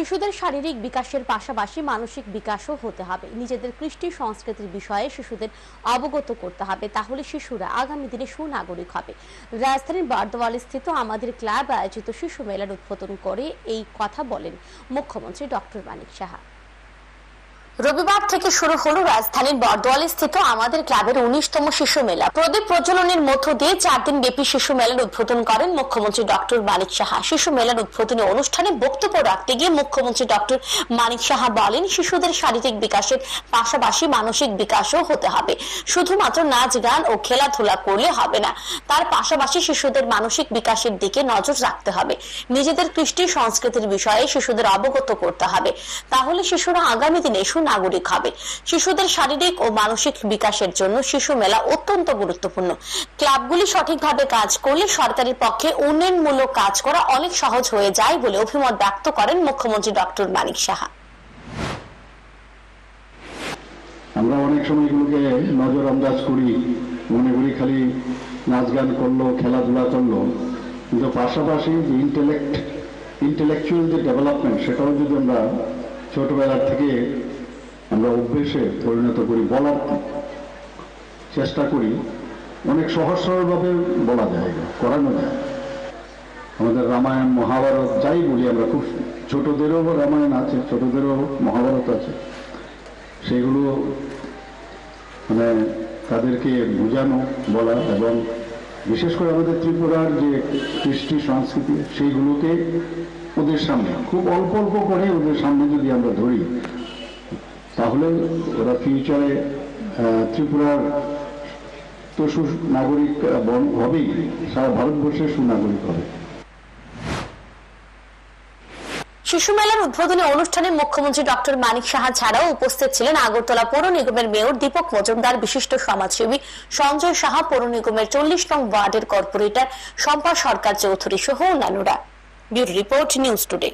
শিশুদের শারীরিক বিকাশের পাশাপাশি মানসিক বিকাশও হতে হবে। নিজেদের কৃষ্টি সংস্কৃতির বিষয়ে শিশুদের অবগত করতে হবে, তাহলে শিশুরা আগামী দিনে সুনাগরিক হবে। রাজধানীর বারদোয়াল স্থিত আমাদের ক্লাব আয়োজিত শিশু মেলার উদ্বোধন করে এই কথা বলেন মুখ্যমন্ত্রী ডক্টর মানিক সাহা। রবিবার থেকে শুরু হলো রাজধানীর বর্দোয়ালি স্থিত আমাদের ক্লাবের উনিশতম শিশু মেলা। প্রদীপ প্রজ্বলনের মধ্য দিয়ে চার দিন ব্যাপী শিশু মেলার উদ্বোধন করেন মুখ্যমন্ত্রী ডক্টর মানিক সাহা। শিশু মেলার উদ্বোধনী অনুষ্ঠানে বক্তব্য রাখতে গিয়ে মুখ্যমন্ত্রী ডক্টর মানিক সাহা বলেন, শিশুদের শারীরিক বিকাশের পাশাপাশি মানসিক বিকাশও হতে হবে। শুধুমাত্র নাচ, গান ও খেলাধুলা করলে হবে না, তার পাশাপাশি শিশুদের মানসিক বিকাশের দিকে নজর রাখতে হবে। নিজেদের কৃষ্টি সংস্কৃতির বিষয়ে শিশুদের অবগত করতে হবে। তাহলে শিশুরা আগামী দিনে সুনাগরিক হবে। শিশুদের শারীরিক ও মানসিক বিকাশের জন্য শিশু মেলা অত্যন্ত গুরুত্বপূর্ণ। ক্লাবগুলি সঠিকভাবে কাজ করলে সরকারের পক্ষে উন্নয়নমূলক কাজ করা অনেক সহজ হয়ে যায় বলে অভিমত ব্যক্ত করেন মুখ্যমন্ত্রী ডক্টর মানিক সাহা। আমরা অনেক সময় এগুলোকে নজর আন্দাজ করি, মনে করি খালি নাচ গান করল, খেলাধুলা করল। কিন্তু পাশাপাশি যে ইন্টেলেক্ট ইন্টেলেকচুয়াল যে ডেভেলপমেন্ট সেটাও যদি আমরা ছোটবেলার থেকে আমরা অভ্যেসে পরিণত করি, বলার চেষ্টা করি, অনেক সহজ সরলভাবে বলা যায়, করানো যায়। আমাদের রামায়ণ, মহাভারত, যাই বলি আমরা, খুব ছোটদেরও রামায়ণ আছে, ছোটদেরও মহাভারত আছে। সেগুলো মানে তাদেরকে বোঝানো, বলা এবং বিশেষ করে আমাদের ত্রিপুরার যে কৃষ্টি সংস্কৃতি, সেইগুলোকে ওদের সামনে, খুব অল্প অল্প করে ওদের সামনে যদি আমরা ধরি তাহলে ওরা ফিউচারে ত্রিপুরার তো সুনাগরিক হবেই। সারা ভারতবর্ষের সুনাগরিক হবে। শিশু মেলার উদ্বোধনী অনুষ্ঠানে মুখ্যমন্ত্রী ডক্টর মানিক সাহা ছাড়াও উপস্থিত ছিলেন আগরতলা পৌর নিগমের মেয়র দীপক মজুমদার, বিশিষ্ট সমাজসেবী সঞ্জয় সাহা, পৌর নিগমের চল্লিশ নং ওয়ার্ডের কর্পোরেটর শম্পা সরকার চৌধুরী সহ অন্যান্যরা। Bureau report news today.